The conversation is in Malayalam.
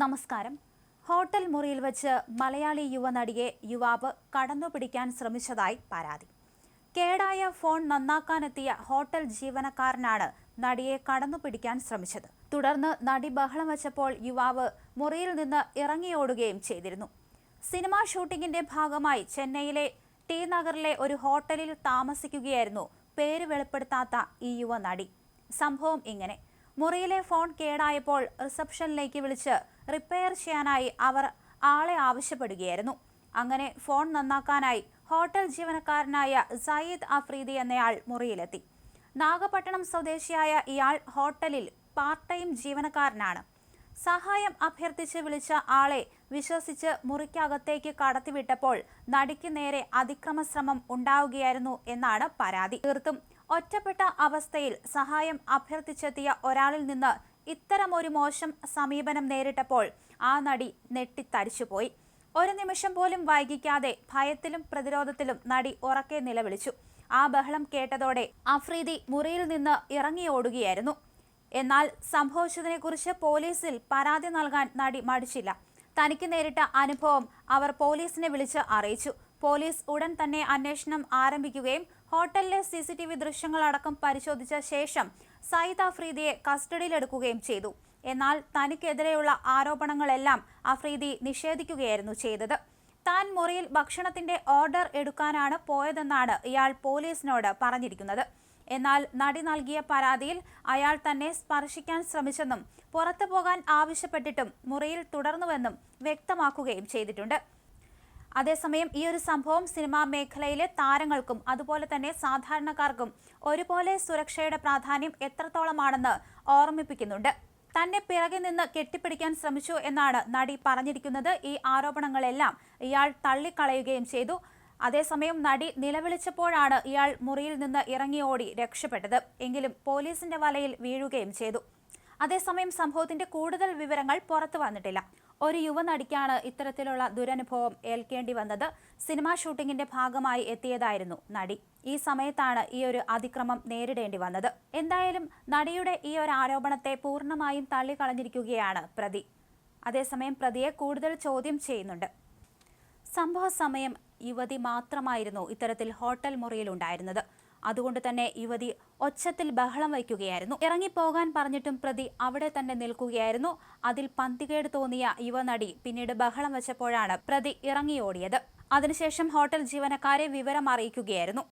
നമസ്കാരം. ഹോട്ടൽ മുറിയിൽ വെച്ച് മലയാളി യുവനടിയെ യുവാവ് കടന്നുപിടിക്കാൻ ശ്രമിച്ചതായി പരാതി. കേടായ ഫോൺ നന്നാക്കാനെത്തിയ ഹോട്ടൽ ജീവനക്കാരനാണ് നടിയെ കടന്നുപിടിക്കാൻ ശ്രമിച്ചത്. തുടർന്ന് നടി ബഹളം വെച്ചപ്പോൾ യുവാവ് മുറിയിൽ നിന്ന് ഇറങ്ങിയോടുകയും ചെയ്തിരുന്നു. സിനിമാ ഷൂട്ടിംഗിന്റെ ഭാഗമായി ചെന്നൈയിലെ ടി നഗറിലെ ഒരു ഹോട്ടലിൽ താമസിക്കുകയായിരുന്നു പേര് വെളിപ്പെടുത്താത്ത ഈ യുവ നടി. സംഭവം ഇങ്ങനെ. മുറിയിലെ ഫോൺ കേടായപ്പോൾ റിസപ്ഷനിലേക്ക് വിളിച്ച് റിപ്പയർ ചെയ്യാനായി അവർ ആളെ ആവശ്യപ്പെടുകയായിരുന്നു. അങ്ങനെ ഫോൺ നന്നാക്കാനായി ഹോട്ടൽ ജീവനക്കാരനായ സയ്യിദ് അഫ്രീദി എന്നയാൾ മുറിയിലെത്തി. നാഗപട്ടണം സ്വദേശിയായ ഇയാൾ ഹോട്ടലിൽ പാർട്ട് ടൈം ജീവനക്കാരനാണ്. സഹായം അഭ്യർത്ഥിച്ച് വിളിച്ച ആളെ വിശ്വസിച്ച് മുറിക്കകത്തേക്ക് കടത്തിവിട്ടപ്പോൾ നടിക്ക് നേരെ അതിക്രമശ്രമം ഉണ്ടാവുകയായിരുന്നു എന്നാണ് പരാതി. തീർത്തും ഒറ്റപ്പെട്ട അവസ്ഥയിൽ സഹായം അഭ്യർത്ഥിച്ചെത്തിയ ഒരാളിൽ നിന്ന് ഇത്തരമൊരു മോശം സമീപനം നേരിട്ടപ്പോൾ ആ നടി നെട്ടിത്തരിച്ചുപോയി ഒരു നിമിഷം പോലും വൈകിക്കാതെ ഭയത്തിലും പ്രതിരോധത്തിലും നടി ഉറക്കെ നിലവിളിച്ചു. ആ ബഹളം കേട്ടതോടെ അഫ്രീദി മുറിയിൽ നിന്ന് ഇറങ്ങിയോടുകയായിരുന്നു എന്നാൽ സംഭവിച്ചതിനെക്കുറിച്ച് പോലീസിൽ പരാതി നൽകാൻ നടി മടിച്ചില്ല. തനിക്ക് നേരിട്ട അനുഭവം അവർ പോലീസിനെ വിളിച്ച് അറിയിച്ചു. പോലീസ് ഉടൻ തന്നെ അന്വേഷണം ആരംഭിക്കുകയും ഹോട്ടലിലെ സി സി ടി വി ദൃശ്യങ്ങളടക്കം പരിശോധിച്ച ശേഷം സയ്യിദ് അഫ്രീദിയെ കസ്റ്റഡിയിലെടുക്കുകയും ചെയ്തു. എന്നാൽ തനിക്കെതിരെയുള്ള ആരോപണങ്ങളെല്ലാം അഫ്രീദി നിഷേധിക്കുകയായിരുന്നു ചെയ്തത്. താൻ മുറിയിൽ ഭക്ഷണത്തിന്റെ ഓർഡർ എടുക്കാനാണ് പോയതെന്നാണ് ഇയാൾ പോലീസിനോട് പറഞ്ഞിരിക്കുന്നത്. എന്നാൽ നടി നൽകിയ പരാതിയിൽ അയാൾ തന്നെ സ്പർശിക്കാൻ ശ്രമിച്ചെന്നും പുറത്തു പോകാൻ ആവശ്യപ്പെട്ടിട്ടും മുറിയിൽ തുടർന്നുവെന്നും വ്യക്തമാക്കുകയും ചെയ്തിട്ടുണ്ട്. അതേസമയം ഈ ഒരു സംഭവം സിനിമാ മേഖലയിലെ താരങ്ങൾക്കും അതുപോലെ തന്നെ സാധാരണക്കാർക്കും ഒരുപോലെ സുരക്ഷയുടെ പ്രാധാന്യം എത്രത്തോളമാണെന്ന് ഓർമ്മിപ്പിക്കുന്നുണ്ട്. തന്നെ പിറകിൽ നിന്ന് കെട്ടിപ്പിടിക്കാൻ ശ്രമിച്ചു എന്നാണ് നടി പറഞ്ഞിരിക്കുന്നത്. ഈ ആരോപണങ്ങളെല്ലാം ഇയാൾ തള്ളിക്കളയുകയും ചെയ്തു. അതേസമയം നടി നിലവിളിച്ചപ്പോഴാണ് ഇയാൾ മുറിയിൽ നിന്ന് ഇറങ്ങിയോടി രക്ഷപ്പെട്ടത്. എങ്കിലും പോലീസിന്റെ വലയിൽ വീഴുകയും ചെയ്തു. അതേസമയം സംഭവത്തിന്റെ കൂടുതൽ വിവരങ്ങൾ പുറത്തു വന്നിട്ടില്ല. ഒരു യുവനടിക്കാണ് ഇത്തരത്തിലുള്ള ദുരനുഭവം ഏൽക്കേണ്ടി വന്നത്. സിനിമാ ഷൂട്ടിംഗിന്റെ ഭാഗമായി എത്തിയതായിരുന്നു നടി. ഈ സമയത്താണ് ഈ ഒരു അതിക്രമം നേരിടേണ്ടി വന്നത്. എന്തായാലും നടിയുടെ ഈ ഒരു ആരോപണത്തെ പൂർണമായും തള്ളിക്കളഞ്ഞിരിക്കുകയാണ് പ്രതി. അതേസമയം പ്രതിയെ കൂടുതൽ ചോദ്യം ചെയ്യുന്നുണ്ട്. സംഭവ സമയം യുവതി മാത്രമായിരുന്നു ഇത്തരത്തിൽ ഹോട്ടൽ മുറിയിൽ ഉണ്ടായിരുന്നത് അതുകൊണ്ട് തന്നെ യുവതി ഒച്ചത്തിൽ ബഹളം വയ്ക്കുകയായിരുന്നു. ഇറങ്ങിപ്പോകാൻ പറഞ്ഞിട്ടും പ്രതി അവിടെ തന്നെ നിൽക്കുകയായിരുന്നു. അതിൽ പന്തികേട് തോന്നിയ യുവനടി പിന്നീട് ബഹളം വെച്ചപ്പോഴാണ് പ്രതി ഇറങ്ങിയോടിയത്. അതിനുശേഷം ഹോട്ടൽ ജീവനക്കാരെ വിവരം അറിയിക്കുകയായിരുന്നു.